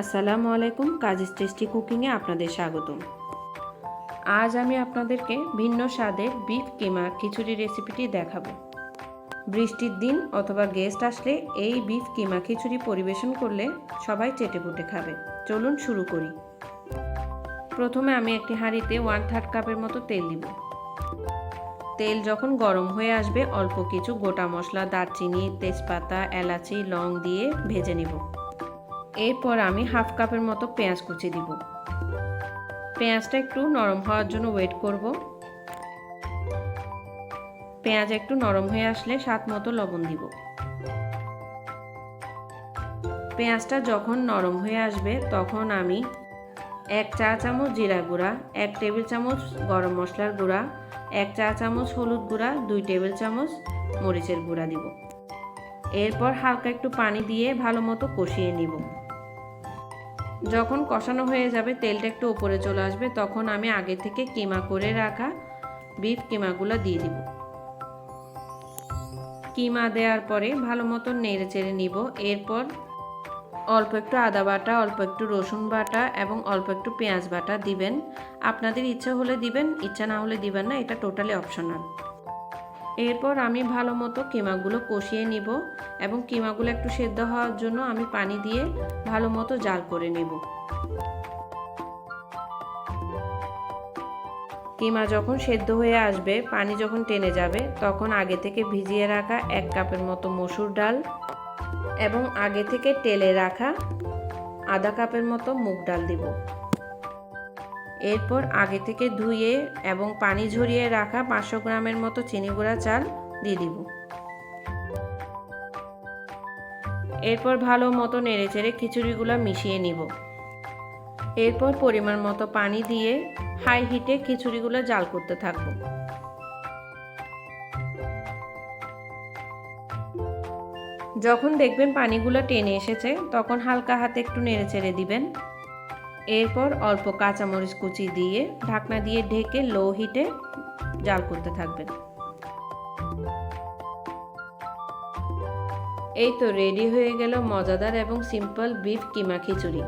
আসসালামু আলাইকুম কাজিস টেস্টি কুকিংয়ে আপনাদের স্বাগতম। আজ আমি আপনাদেরকে ভিন্ন স্বাদের বিফ কিমা খিচুড়ি রেসিপিটি দেখাবো। বৃষ্টির দিন অথবা গেস্ট আসলে এই বিফ কিমা খিচুড়ি পরিবেশন করলে সবাই চেটেপুটে খাবে। চলুন শুরু করি। প্রথমে আমি একটি হাঁড়িতে ওয়ান থার্ড কাপের মতো তেল দিব। তেল যখন গরম হয়ে আসবে, অল্প কিছু গোটা মশলা, দারচিনি, তেজপাতা, এলাচি, লং দিয়ে ভেজে নিব। এরপর আমি হাফ কাপের মতো পেঁয়াজ কুচি দিব। পেঁয়াজটা একটু নরম হওয়ার জন্য ওয়েট করব। পেঁয়াজ একটু নরম হয়ে আসলে স্বাদ মতো লবণ দিব। পেঁয়াজটা যখন নরম হয়ে আসবে, তখন আমি এক চা চামচ জিরা গুঁড়া, এক টেবিল চামচ গরম মশলার গুঁড়া, এক চা চামচ হলুদ গুঁড়া, দুই টেবিল চামচ মরিচের গুঁড়া দিব। এরপর হালকা একটু পানি দিয়ে ভালো মতো কষিয়ে নিব। যখন কষানো হয়ে যাবে, তেলটা একটু উপরে চলে আসবে, তখন আমি আগে থেকে কিমা করে রাখা বিফ কিমাগুলো দিয়ে দিব। কিমা দেওয়ার পরে ভালো মতো নেড়ে চেড়ে নিব। এরপর অল্প একটু আদা বাটা, অল্প একটু রসুন বাটা এবং অল্প একটু পেঁয়াজ বাটা দিবেন। আপনাদের ইচ্ছা হলে দিবেন, ইচ্ছা না হলে দিবেন না, এটা টোটালি অপশনাল এরপর আমি ভালো মতো কিমাগুলো কষিয়ে নিব এবং কিমাগুলো একটু সেদ্ধ হওয়ার জন্য আমি পানি দিয়ে ভালো মতো জাল করে নেব। কিমা যখন সেদ্ধ হয়ে আসবে, পানি যখন টেনে যাবে, তখন আগে থেকে ভিজিয়ে রাখা এক কাপের মতো মসুর ডাল এবং আগে থেকে টেলে রাখা আধা কাপের মতো মুগ ডাল দিব। এরপর আগে থেকে ধুয়ে এবং পানি ঝরিয়ে রাখা পাঁচশো গ্রামের মতো চিনি গুঁড়া চাল দিয়ে দিব। এরপর ভালো মতো নেড়েচেড়ে খিচুড়িগুলো মিশিয়ে নিব। এরপর পরিমাণ মতো পানি দিয়ে হাই হিটে খিচুড়িগুলো জাল করতে থাকব। যখন দেখবেন পানিগুলো টেনে এসেছে, তখন হালকা হাতে একটু নেড়ে চেড়ে দিবেন। এরপর অল্প কাঁচামরিচ কুচি দিয়ে ঢাকনা দিয়ে ঢেকে লো হিটে জাল করতে থাকবেন। এই তো রেডি হয়ে গেল মজাদার এবং সিম্পল বিফ কিমা খিচুড়ি।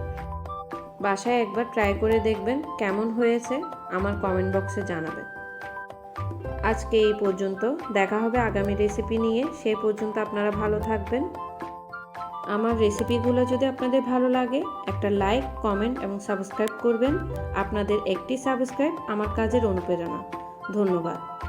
বাসায় একবার ট্রাই করে দেখবেন কেমন হয়েছে, আমার কমেন্ট বক্সে জানাবেন। আজকে এই পর্যন্ত, দেখা হবে আগামী রেসিপি নিয়ে। সেই পর্যন্ত আপনারা ভালো থাকবেন। আমার রেসিপিগুলো যদি আপনাদের ভালো লাগে, একটা লাইক কমেন্ট এবং সাবস্ক্রাইব করবেন। আপনাদের একটি সাবস্ক্রাইব আমার কাজের অনুপ্রেরণা। ধন্যবাদ।